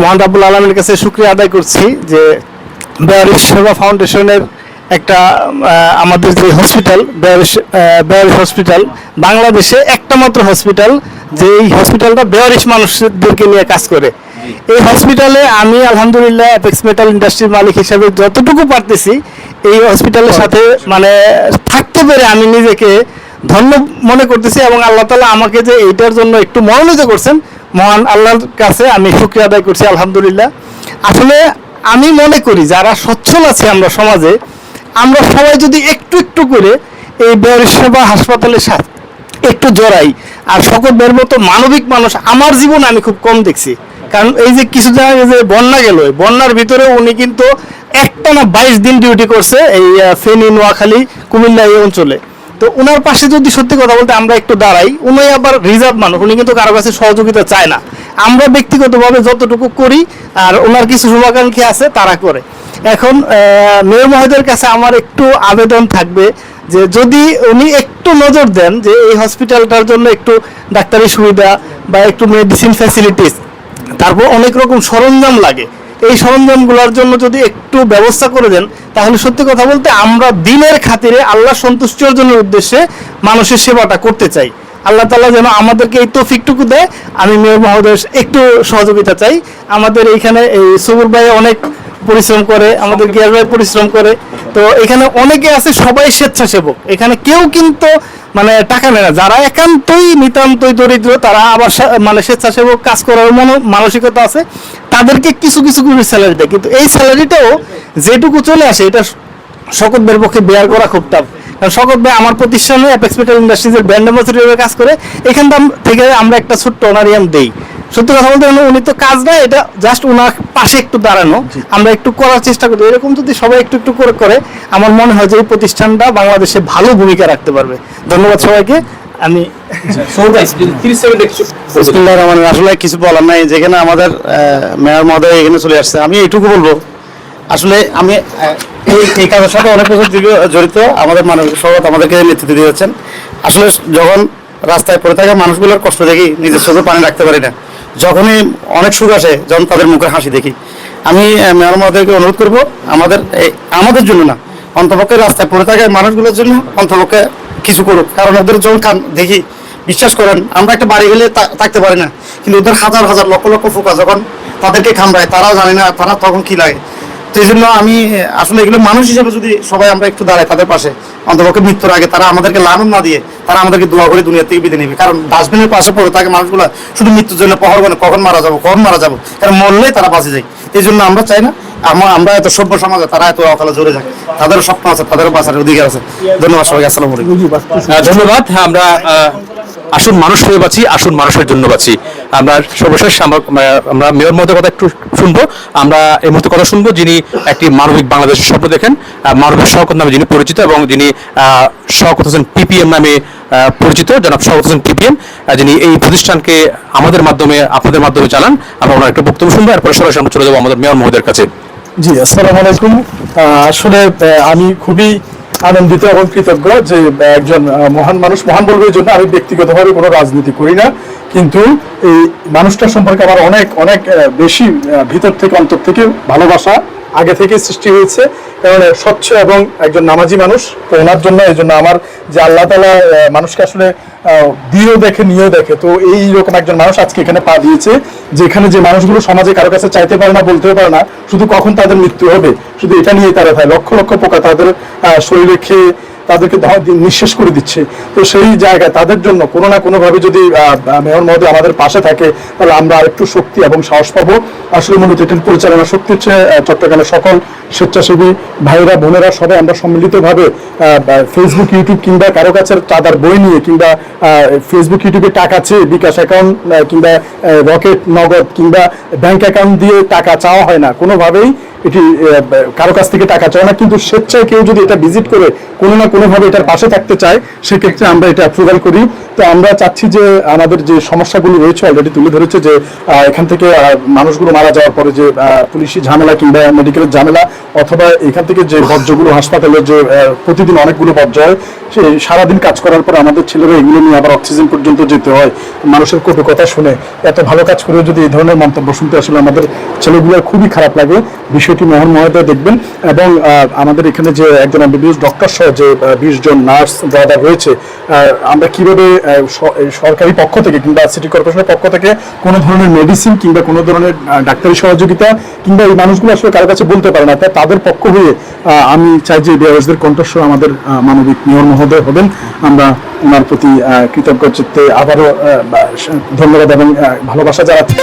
মহান রাব্বুল আলমের কাছে শুক্রিয়া আদায় করছি যে বেয়ারিশ সেবা ফাউন্ডেশনের একটা আমাদের যে হসপিটাল বেয়ারিশ বেয়ারিশ হসপিটাল বাংলাদেশে একটা মাত্র হসপিটাল যে এই হসপিটালটা বেয়ারিশ মানুষদেরকে নিয়ে কাজ করে। এই হসপিটালে আমি আলহামদুলিল্লাহ অ্যাপেক্স মেটাল ইন্ডাস্ট্রির মালিক হিসাবে যতটুকু পারতেছি, এই হসপিটালের সাথে মানে থাকতে পেরে আমি নিজেকে ধন্য মনে করতেছি এবং আল্লাহ তালা আমাকে যে এইটার জন্য একটু মনোনীত করছেন মহান আল্লাহর কাছে আমি শুক্রিয়া আদায় করছি, আলহামদুলিল্লাহ। আসলে আমি মনে করি যারা সচ্ছল আছে আমরা সমাজে, আমরা সবাই যদি একটু একটু করে এই সেবা হাসপাতালের সাথে একটু জড়াই, আর সকল বের মতো মানবিক মানুষ, আমার জীবন আমি খুব কম দেখছি। কারণ এই যে কিছু জায়গায় যে বন্যা গেল বন্যার ভিতরে উনি কিন্তু একটা না বাইশ দিন ডিউটি করছে এই ফেনী, নোয়াখালী, কুমিল্লা এই অঞ্চলে। তো ওনার পাশে যদি সত্যি কথা বলতে আমরা একটু দাঁড়াই উনি আবার রিজার্ভ মানুষ, উনি কিন্তু কারও কাছে সহযোগিতা চায় না। আমরা ব্যক্তিগতভাবে যতটুকু করি, আর ওনার কিছু শুভাকাঙ্ক্ষী আছে, তারা করে। এখন মেয়র মহোদয়ের কাছে আমার একটু আবেদন থাকবে যে যদি উনি একটু নজর দেন যে এই হসপিটালটার জন্য একটু ডাক্তারি সুবিধা বা একটু মেডিসিন ফ্যাসিলিটিস তারপর অনেক রকম সরঞ্জাম লাগে এই সরঞ্জামগুলোর জন্য যদি একটু ব্যবস্থা করে দেন, তাহলে সত্যি কথা বলতে আমরা দিনের খাতিরে আল্লাহ সন্তুষ্টি অর্জনের উদ্দেশ্যে মানুষের সেবাটা করতে চাই। আল্লাহ তালা যেন আমাদেরকে এই তৌফিকটুকু দেয়। আমি মেয়র মহোদয় একটু সহযোগিতা চাই। আমাদের এইখানে এই সবুর ভাই অনেক পরিশ্রম করে আমাদের গিয়ার ভাই পরিশ্রম করে। তো এখানে অনেকে আছে সবাই স্বেচ্ছাসেবক। এখানে কেউ কিন্তু মানে টাকা নেয় না। যারা একান্তই নিতান্তই দরিদ্র তারা আবার মানে স্বেচ্ছাসেবক কাজ করার মনো মানসিকতা আছে তাদেরকে কিছু কিছু করে স্যালারি দেয়। কিন্তু এই স্যালারিটাও যেটুকু চলে আসে এটা শকত ভাইয়ের পক্ষে বেয়ার করা খুব টাফ কারণ শকত ভাই আমার প্রতিষ্ঠানে অ্যাপেক্স মেটাল ইন্ডাস্ট্রিজের ব্র্যান্ড অ্যাম্বাসেডর কাজ করে। এখান থেকে আমরা একটা ছোট্ট অনারিয়াম দেই। সত্যি কথা বলতে গেলে উনি তো কাজ না এটা জাস্ট ওনার পাশে একটু দাঁড়ানো। আমরা একটু করার চেষ্টা করি। এরকম যদি সবাই একটু একটু করে করে আমার মনে হয় যে এই প্রতিষ্ঠানটা বাংলাদেশে ভালো ভূমিকা রাখতে পারবে। ধন্যবাদ সবাইকে। আমি আসলে কিছু বলার নাই। যেখানে আমাদের মেয়র মহোদয় এখানে চলে আসছে। আমি এইটুকু বলব। আসলে আমি এই কাজের সাথে অনেক বছর জড়িত। আমাদের মানবিক সভাপত আমাদেরকে নেতৃত্ব দিয়েছেন। আসলে যখন রাস্তায় পড়ে থাকা মানুষগুলোর কষ্ট দেখি নিজের চোখে পানি রাখতে পারি না। যখনই অনেক সুখ আসে, যখন তাদের মুখে হাসি দেখি, আমি মেয়র অনুরোধ করব, আমাদের আমাদের জন্য না, অন্তপক্ষে রাস্তায় পড়ে থাকা মানুষগুলোর জন্য অন্তপক্ষে কিছু করুক। কারণ ওদের যখন কান, দেখি, বিশ্বাস করেন, আমরা একটা বাড়ি গেলে থাকতে পারি না। কিন্তু ওদের হাজার হাজার, লক্ষ লক্ষ ফোকা যখন তাদেরকে কামড়ায়, তারাও জানে না, তারা তখন কি লাগে। এই জন্য আমি, আসলে এগুলো মানুষ হিসেবে যদি সবাই আমরা একটু দাঁড়াই তাদের পাশে, অন্তপক্ষে মৃত্যুর আগে তারা আমাদেরকে লালন না দিয়ে তারা আমাদেরকে দোয়া করে দুনিয়া থেকে বিদায় নেবে। কারণ ডাস্টবিনের পাশে পড়ে থাকে মানুষগুলো শুধু মৃত্যুর জন্য পহর মানে কখন মারা যাব, কখন মারা যাব? কারণ মরলেই তারা বাঁচে যায়। এই জন্য আমরা চাই না আমরা আমরা এত সভ্য সমাজে তারা এত অকালে জোরে যায় তাদেরও স্বপ্ন আছে, তাদেরও বাঁচার অধিকার আছে। ধন্যবাদ সবাই আসসালাম ধন্যবাদ। আমরা আসুন মানুষ হয়ে বাঁচি, আসুন মানুষের জন্য বাঁচি। আমরা সর্বশেষ আমরা মেয়র মহোদয়ের কথা একটু শুনব। আমরা এই মুহূর্তে কথা শুনব যিনি একটি মানবিক বাংলাদেশের স্বপ্ন দেখেন। মানবিক শওকত নামে যিনি পরিচিত এবং যিনি শওকত হোসেন পিপিএম নামে পরিচিত। জনাব শওকত হোসেন পিপিএম যিনি এই প্রতিষ্ঠানকে আমাদের মাধ্যমে, আপনাদের মাধ্যমে চালান। আমরা ওনার একটা বক্তব্য শুনব, এরপরে সরাসরি আমরা চলে যাব আমাদের মেয়র মহোদয়ের কাছে। জি, আসসালামু আলাইকুম। আসলে আমি খুবই আনন্দিত এবং কৃতজ্ঞ যে একজন মহান মানুষ, মহান বলব জন্য আমি ব্যক্তিগতভাবে কোনো রাজনীতি করি না। কিন্তু এই মানুষটার সম্পর্কে আমার অনেক অনেক বেশি ভিতর থেকে, অন্তর থেকে ভালোবাসা আগে থেকে সৃষ্টি হয়েছে। কারণ স্বচ্ছ এবং একজন নামাজি মানুষ, তো ওনার জন্য, এই জন্য আমার যে আল্লাহ তালা মানুষকে আসলে দিয়েও দেখে, নিয়েও দেখে, তো এই রকম একজন মানুষ আজকে এখানে পা দিয়েছে, যেখানে যে মানুষগুলো সমাজে কারও কাছে চাইতে পারে না, বলতেও পারে না, শুধু কখন তাদের মৃত্যু হবে, শুধু এটা নিয়ে তারা ভাই, লক্ষ লক্ষ পোকা তাদের শরীরে খেয়ে তাদেরকে নিঃশেষ করে দিচ্ছে। তো সেই জায়গায় তাদের জন্য কোনো না কোনোভাবে যদি মেয়র মহোদয় আমাদের পাশে থাকে, তাহলে আমরা আরেকটু শক্তি এবং সাহস পাবো। আসলে মূলত এটার পরিচালনা শক্তি হচ্ছে চট্টগ্রামের সকল স্বেচ্ছাসেবী ভাইরা বোনেরা, সবাই আমরা সম্মিলিতভাবে ফেসবুক ইউটিউব কিংবা কারও কাছে চাঁদার বই নিয়ে কিংবা ফেসবুক ইউটিউবে টাকা চেয়ে বিকাশ অ্যাকাউন্ট কিংবা রকেট নগদ কিংবা ব্যাংক অ্যাকাউন্ট দিয়ে টাকা চাওয়া হয় না। কোনোভাবেই এটি কারও কাছ থেকে টাকা চায় না, কিন্তু স্বেচ্ছায় কেউ যদি এটা ভিজিট করে, কোনো না কোনোভাবে এটার পাশে থাকতে চায়, সেক্ষেত্রে আমরা এটা অ্যাপ্রুভাল করি। তো আমরা চাচ্ছি যে আমাদের যে সমস্যাগুলো রয়েছে অলরেডি তুলে ধরেছে যে এখান থেকে মানুষগুলো মারা যাওয়ার পরে যে পুলিশি ঝামেলা কিংবা মেডিকেলের ঝামেলা, অথবা এখান থেকে যে বর্জ্যগুলো হাসপাতালে যে প্রতিদিন অনেকগুলো বর্জ্য হয় সে সারাদিন কাজ করার পর আমাদের ছেলেরা এগুলো নিয়ে আবার অক্সিজেন পর্যন্ত যেতে হয়। মানুষের কটু কথা শুনে এত ভালো কাজ করে যদি এই ধরনের মন্তব্য শুনতে আসলে আমাদের ছেলেগুলোর খুবই খারাপ লাগে। বিষয়টি মোহন মহোদয় দেখবেন এবং আমাদের এখানে যে একজন এমবিবিএস ডক্টর সহ যে বিশ জন নার্স ব্রাদার রয়েছে আমরা কীভাবে সরকারি পক্ষ থেকে কিংবা সিটি কর্পোরেশনের পক্ষ থেকে কোনো ধরনের মেডিসিন কিংবা কোনো ধরনের ডাক্তারি সহযোগিতা কিংবা এই মানুষগুলো আসলে কারও কাছে বলতে পারে না তাই তাদের পক্ষ হয়ে আমি চাই যে বিআরএসদের কণ্ঠস্বর আমাদের মানবিক মেয়র মহোদয় হবেন। আমরা ওনার প্রতি কৃতজ্ঞ চিত্তে আবারও ধন্যবাদ এবং ভালোবাসা জানাচ্ছি।